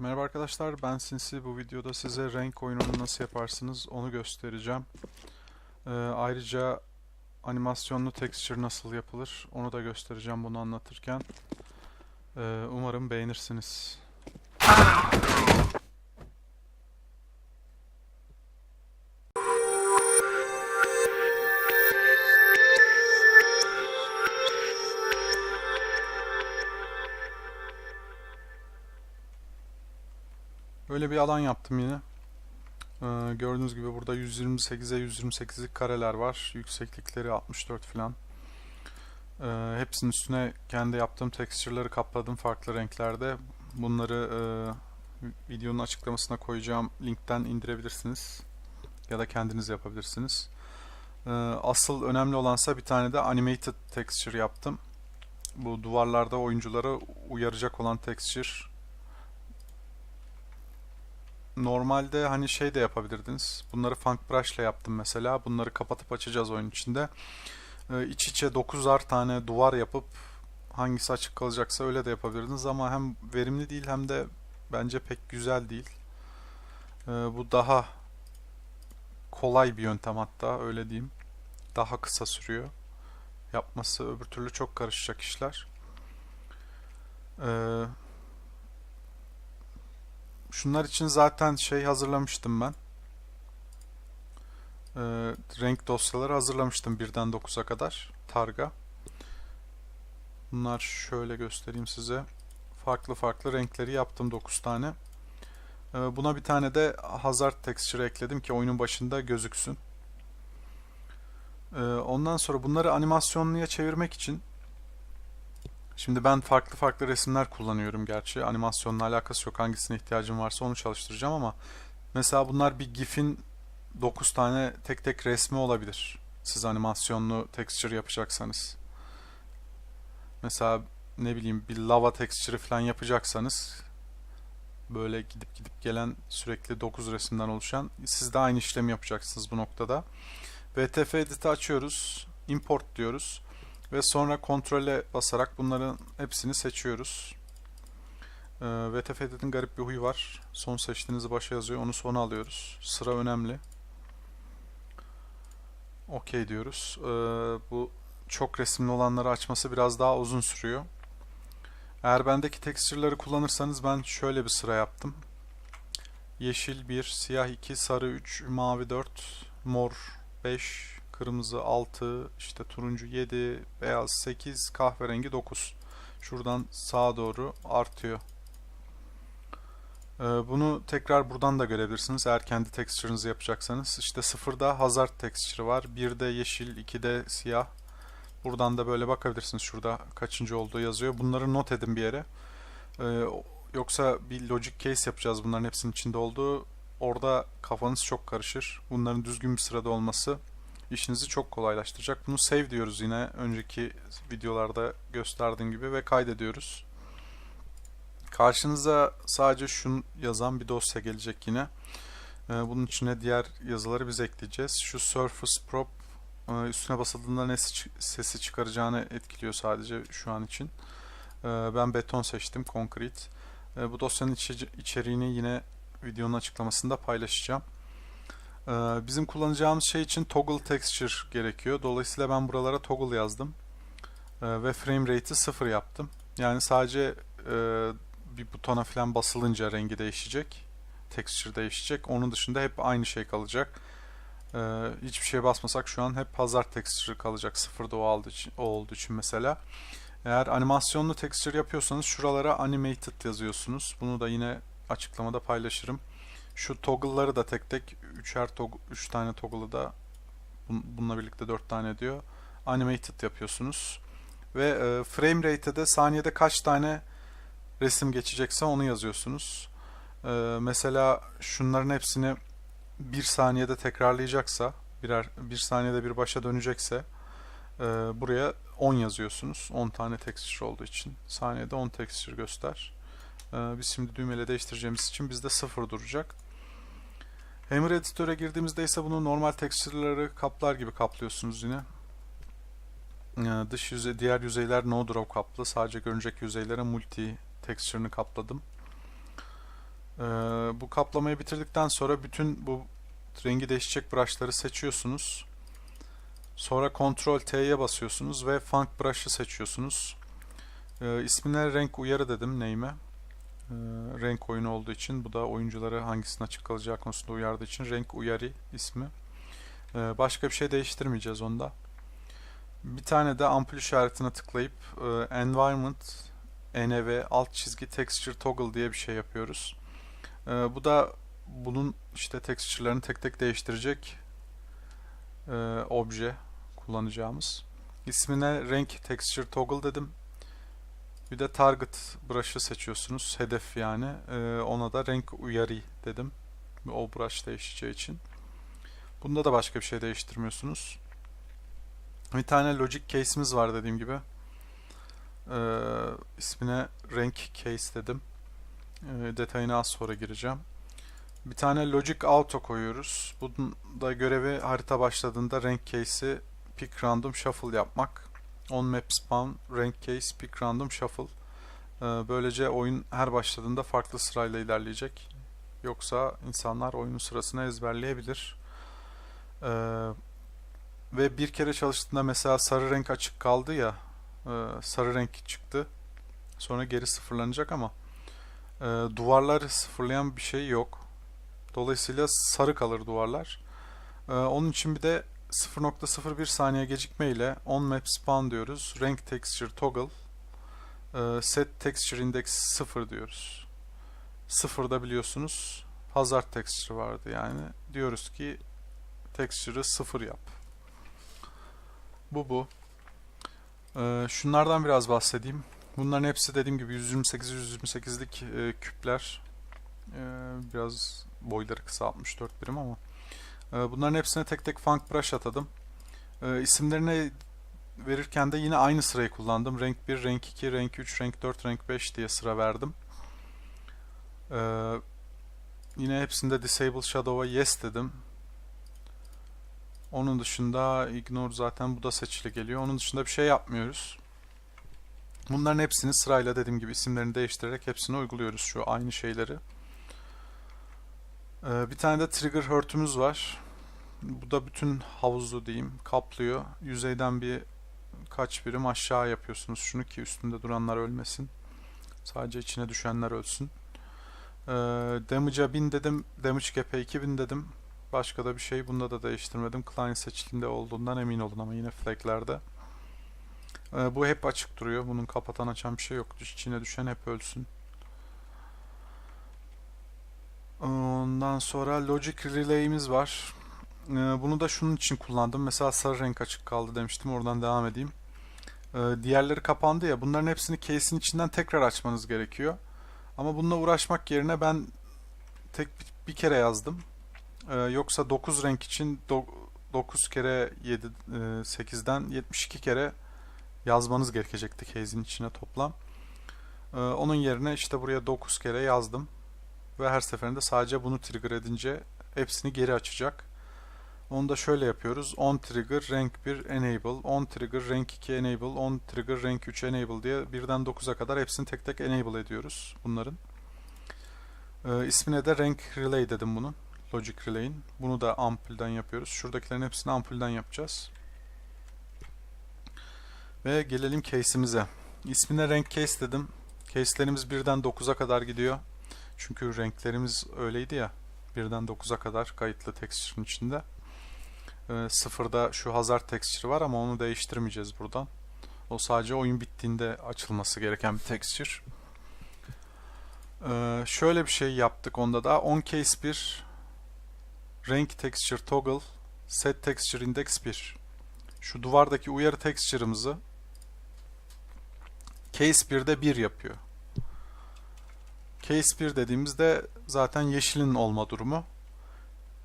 Merhaba arkadaşlar ben Sinsi bu videoda size renk oyununu nasıl yaparsınız onu göstereceğim. Ee, ayrıca animasyonlu texture nasıl yapılır onu da göstereceğim bunu anlatırken. Ee, umarım beğenirsiniz. Böyle bir alan yaptım yine. Ee, gördüğünüz gibi burada 128'e 128'lik kareler var. Yükseklikleri 64 falan. Ee, hepsinin üstüne kendi yaptığım texture'ları kapladım farklı renklerde. Bunları e, videonun açıklamasına koyacağım linkten indirebilirsiniz. Ya da kendiniz yapabilirsiniz. Ee, asıl önemli olansa bir tane de animated texture yaptım. Bu duvarlarda oyunculara uyaracak olan texture Normalde hani şey de yapabilirdiniz. Bunları Funk Brush ile yaptım mesela. Bunları kapatıp açacağız oyun içinde. Ee, iç içe 9'ar tane duvar yapıp hangisi açık kalacaksa öyle de yapabilirdiniz ama hem verimli değil hem de bence pek güzel değil. Ee, bu daha kolay bir yöntem hatta öyle diyeyim. Daha kısa sürüyor. Yapması öbür türlü çok karışacak işler. Ee, Şunlar için zaten şey hazırlamıştım ben. Ee, renk dosyaları hazırlamıştım birden 9'a kadar. Targa. Bunlar şöyle göstereyim size. Farklı farklı renkleri yaptım 9 tane. Ee, buna bir tane de hazard texture ekledim ki oyunun başında gözüksün. Ee, ondan sonra bunları animasyonluya çevirmek için Şimdi ben farklı farklı resimler kullanıyorum gerçi. Animasyonla alakası yok. Hangisine ihtiyacım varsa onu çalıştıracağım ama mesela bunlar bir GIF'in 9 tane tek tek resmi olabilir. Siz animasyonlu texture yapacaksanız. Mesela ne bileyim bir lava texture falan yapacaksanız böyle gidip gidip gelen sürekli 9 resimden oluşan siz de aynı işlemi yapacaksınız bu noktada. VTF edit'i açıyoruz. Import diyoruz. Ve sonra kontrole basarak bunların hepsini seçiyoruz. Ee, VTF Edit'in garip bir huyu var. Son seçtiğinizi başa yazıyor. Onu sona alıyoruz. Sıra önemli. OK diyoruz. Ee, bu çok resimli olanları açması biraz daha uzun sürüyor. Eğer bendeki texture'ları kullanırsanız ben şöyle bir sıra yaptım. Yeşil 1, siyah 2, sarı 3, mavi 4, mor 5, kırmızı 6, işte turuncu 7, beyaz 8, kahverengi 9. Şuradan sağa doğru artıyor. Ee, bunu tekrar buradan da görebilirsiniz eğer kendi texture'ınızı yapacaksanız. İşte sıfırda hazard texture var. 1'de yeşil, 2'de siyah. Buradan da böyle bakabilirsiniz. Şurada kaçıncı olduğu yazıyor. Bunları not edin bir yere. Ee, yoksa bir logic case yapacağız bunların hepsinin içinde olduğu. Orada kafanız çok karışır. Bunların düzgün bir sırada olması işinizi çok kolaylaştıracak. Bunu save diyoruz yine önceki videolarda gösterdiğim gibi ve kaydediyoruz. Karşınıza sadece şunu yazan bir dosya gelecek yine. Ee, bunun içine diğer yazıları biz ekleyeceğiz. Şu Surface Prop e, üstüne basıldığında ne sesi çıkaracağını etkiliyor sadece şu an için. Ee, ben beton seçtim, konkret. Ee, bu dosyanın içeriğini yine videonun açıklamasında paylaşacağım. Ee, bizim kullanacağımız şey için toggle texture gerekiyor. Dolayısıyla ben buralara toggle yazdım. Ee, ve frame rate'i sıfır yaptım. Yani sadece e, bir butona falan basılınca rengi değişecek. Texture değişecek. Onun dışında hep aynı şey kalacak. Ee, hiçbir şeye basmasak şu an hep hazard texture kalacak. Sıfırda o, için, o olduğu için mesela. Eğer animasyonlu texture yapıyorsanız şuralara animated yazıyorsunuz. Bunu da yine açıklamada paylaşırım. Şu toggle'ları da tek tek üçer toggle, üç tane toggle'ı da bununla birlikte dört tane diyor. Animated yapıyorsunuz. Ve e, frame rate'e de saniyede kaç tane resim geçecekse onu yazıyorsunuz. E, mesela şunların hepsini bir saniyede tekrarlayacaksa, birer bir saniyede bir başa dönecekse e, buraya 10 yazıyorsunuz. 10 tane texture olduğu için. Saniyede 10 texture göster. E, biz şimdi düğmeyle değiştireceğimiz için bizde 0 duracak. Hammer editöre girdiğimizde ise bunu normal texture'ları kaplar gibi kaplıyorsunuz yine. Yani dış yüzey, diğer yüzeyler no draw kaplı. Sadece görünecek yüzeylere multi texture'ını kapladım. Ee, bu kaplamayı bitirdikten sonra bütün bu rengi değişecek brushları seçiyorsunuz. Sonra Ctrl T'ye basıyorsunuz ve Funk Brush'ı seçiyorsunuz. Ee, renk uyarı dedim name'e. Ee, renk oyunu olduğu için bu da oyuncuları hangisinin açık kalacağı konusunda uyardığı için renk uyarı ismi. Ee, başka bir şey değiştirmeyeceğiz onda. Bir tane de ampul işaretine tıklayıp e, Environment NV alt çizgi Texture Toggle diye bir şey yapıyoruz. Ee, bu da bunun işte texture'larını tek tek değiştirecek e, obje kullanacağımız. İsmine renk texture toggle dedim. Bir de target brush'ı seçiyorsunuz. Hedef yani. Ee, ona da renk uyarı dedim. O brush değişeceği için. Bunda da başka bir şey değiştirmiyorsunuz. Bir tane logic case'imiz var dediğim gibi. Ee, ismine renk case dedim. Ee, detayına az sonra gireceğim. Bir tane logic auto koyuyoruz. Bunun da görevi harita başladığında renk case'i pick random shuffle yapmak. On map spawn rank case pick random shuffle. Ee, böylece oyun her başladığında farklı sırayla ilerleyecek. Yoksa insanlar oyunun sırasını ezberleyebilir. Ee, ve bir kere çalıştığında mesela sarı renk açık kaldı ya e, sarı renk çıktı. Sonra geri sıfırlanacak ama e, duvarları sıfırlayan bir şey yok. Dolayısıyla sarı kalır duvarlar. Ee, onun için bir de 0.01 saniye gecikme ile on map spawn diyoruz. Rank texture toggle e, set texture index 0 diyoruz. 0'da biliyorsunuz hazard texture vardı yani. Diyoruz ki texture'ı 0 yap. Bu bu. Ee, şunlardan biraz bahsedeyim. Bunların hepsi dediğim gibi 128-128'lik e, küpler. Ee, biraz boyları kısa 64 birim ama. Ee, bunların hepsine tek tek funk brush atadım. Ee, isimlerini verirken de yine aynı sırayı kullandım. Renk 1, renk 2, renk 3, renk 4, renk 5 diye sıra verdim. Ee, yine hepsinde disable shadow'a yes dedim. Onun dışında ignore zaten bu da seçili geliyor. Onun dışında bir şey yapmıyoruz. Bunların hepsini sırayla dediğim gibi isimlerini değiştirerek hepsini uyguluyoruz şu aynı şeyleri. Ee, bir tane de trigger hurt'ümüz var. Bu da bütün havuzu diyeyim kaplıyor. Yüzeyden bir kaç birim aşağı yapıyorsunuz şunu ki üstünde duranlar ölmesin. Sadece içine düşenler ölsün. Ee, damage'a 1000 dedim. Damage cap'e 2000 dedim. Başka da bir şey bunda da değiştirmedim. Client seçildiğinde olduğundan emin olun ama yine flaglerde. Ee, bu hep açık duruyor. Bunun kapatan açan bir şey yok. İçine düşen hep ölsün. Ondan sonra Logic Relay'imiz var. Ee, bunu da şunun için kullandım. Mesela sarı renk açık kaldı demiştim. Oradan devam edeyim. Ee, diğerleri kapandı ya. Bunların hepsini case'in içinden tekrar açmanız gerekiyor. Ama bununla uğraşmak yerine ben tek bir kere yazdım. Ee, yoksa 9 renk için 9 kere 7 8'den 72 kere yazmanız gerekecekti case'in içine toplam. Onun yerine işte buraya 9 kere yazdım ve her seferinde sadece bunu trigger edince hepsini geri açacak. Onu da şöyle yapıyoruz. On trigger rank 1 enable, on trigger rank 2 enable, on trigger rank 3 enable diye birden 9'a kadar hepsini tek tek enable ediyoruz bunların. Ee, ismine de rank relay dedim bunun. Logic relay'in. Bunu da ampulden yapıyoruz. Şuradakilerin hepsini ampulden yapacağız. Ve gelelim case'imize. İsmine rank case dedim. Case'lerimiz birden 9'a kadar gidiyor. Çünkü renklerimiz öyleydi ya. Birden 9'a kadar kayıtlı texture'ın içinde. Ee, sıfırda şu hazard texture var ama onu değiştirmeyeceğiz buradan. O sadece oyun bittiğinde açılması gereken bir texture. Ee, şöyle bir şey yaptık onda da. On case 1 renk texture toggle set texture index 1. Şu duvardaki uyarı texture'ımızı case 1'de 1 yapıyor. Case 1 dediğimizde zaten yeşilin olma durumu.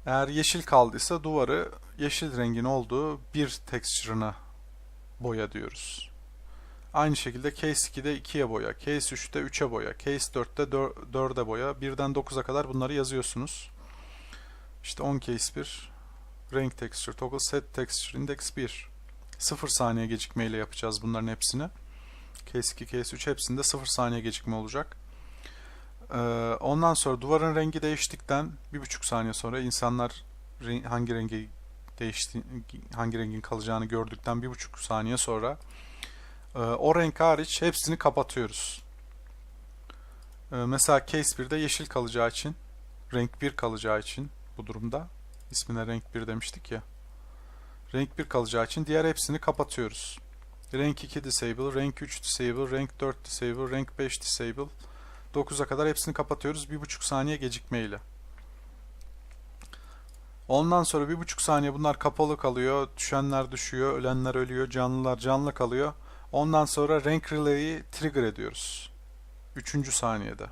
Eğer yeşil kaldıysa duvarı yeşil rengin olduğu bir texture'ına boya diyoruz. Aynı şekilde case 2'de 2'ye boya, case 3'te 3'e boya, case 4'te 4'e boya. 1'den 9'a kadar bunları yazıyorsunuz. İşte on case 1 renk texture toggle set texture index 1. 0 saniye gecikmeyle yapacağız bunların hepsini. Case 2, case 3 hepsinde 0 saniye gecikme olacak. Ee, ondan sonra duvarın rengi değiştikten bir buçuk saniye sonra insanlar hangi rengi değişti, hangi rengin kalacağını gördükten bir buçuk saniye sonra e, o renk hariç hepsini kapatıyoruz. Ee, mesela case 1'de yeşil kalacağı için, renk 1 kalacağı için bu durumda ismine renk 1 demiştik ya. Renk 1 kalacağı için diğer hepsini kapatıyoruz. Renk 2 disable, renk 3 disable, renk 4 disable, renk 5 disable. 9'a kadar hepsini kapatıyoruz 1,5 saniye gecikmeyle. Ondan sonra 1,5 saniye bunlar kapalı kalıyor. Düşenler düşüyor, ölenler ölüyor, canlılar canlı kalıyor. Ondan sonra renk relay'i trigger ediyoruz. 3. saniyede.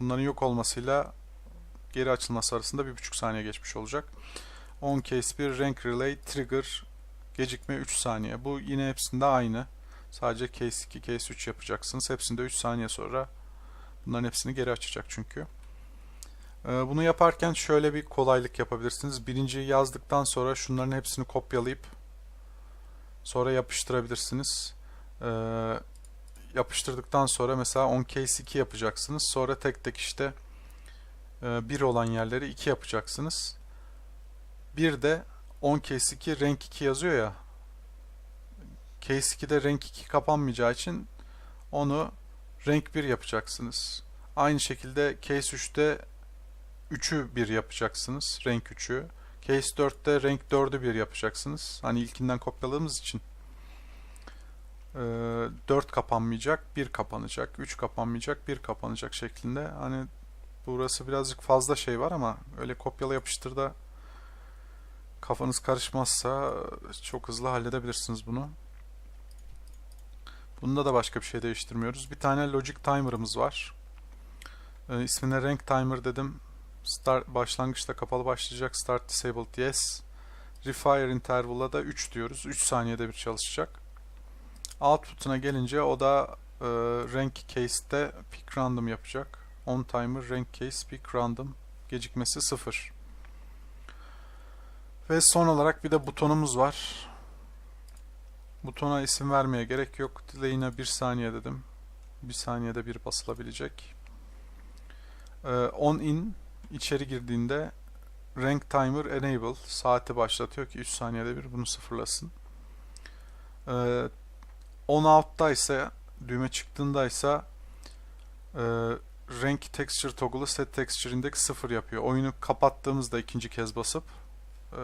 Bunların yok olmasıyla geri açılması arasında 1,5 saniye geçmiş olacak. On case 1 renk relay trigger gecikme 3 saniye. Bu yine hepsinde aynı. Sadece case 2, case 3 yapacaksınız. Hepsinde 3 saniye sonra bunların hepsini geri açacak çünkü. Ee, Bunu yaparken şöyle bir kolaylık yapabilirsiniz. Birinciyi yazdıktan sonra şunların hepsini kopyalayıp sonra yapıştırabilirsiniz. Ee, Yapıştırdıktan sonra mesela on case 2 yapacaksınız. Sonra tek tek işte 1 olan yerleri 2 yapacaksınız. Bir de on case 2 renk 2 yazıyor ya. Case 2'de renk 2 kapanmayacağı için onu renk 1 yapacaksınız. Aynı şekilde case 3'te 3'ü 1 yapacaksınız. Renk 3'ü. Case 4'te renk 4'ü 1 yapacaksınız. Hani ilkinden kopyaladığımız için. Ee, 4 kapanmayacak, 1 kapanacak. 3 kapanmayacak, 1 kapanacak şeklinde. Hani burası birazcık fazla şey var ama öyle kopyala yapıştır da kafanız karışmazsa çok hızlı halledebilirsiniz bunu. Bunda da başka bir şey değiştirmiyoruz. Bir tane logic timer'ımız var. Ee, ismine renk timer dedim. Start, başlangıçta kapalı başlayacak. Start disabled yes. Refire interval'a da 3 diyoruz. 3 saniyede bir çalışacak. Output'una gelince o da e, rank case'te pick random yapacak. On timer rank case pick random gecikmesi 0. Ve son olarak bir de butonumuz var. Butona isim vermeye gerek yok. Delay'ine 1 saniye dedim. 1 saniyede bir basılabilecek. Ee, on in içeri girdiğinde rank timer enable saati başlatıyor ki 3 saniyede bir bunu sıfırlasın. Ee, on out'ta ise düğme çıktığında ise e, renk texture toggle'ı set texture index 0 yapıyor. Oyunu kapattığımızda ikinci kez basıp e,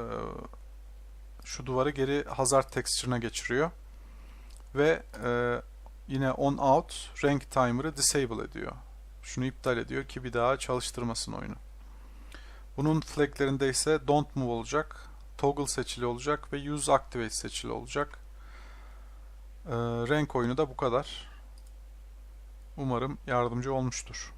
şu duvarı geri hazard texture'ına geçiriyor. Ve e, yine on out rank timer'ı disable ediyor. Şunu iptal ediyor ki bir daha çalıştırmasın oyunu. Bunun flaglerinde ise don't move olacak, toggle seçili olacak ve use activate seçili olacak. E, renk oyunu da bu kadar. Umarım yardımcı olmuştur.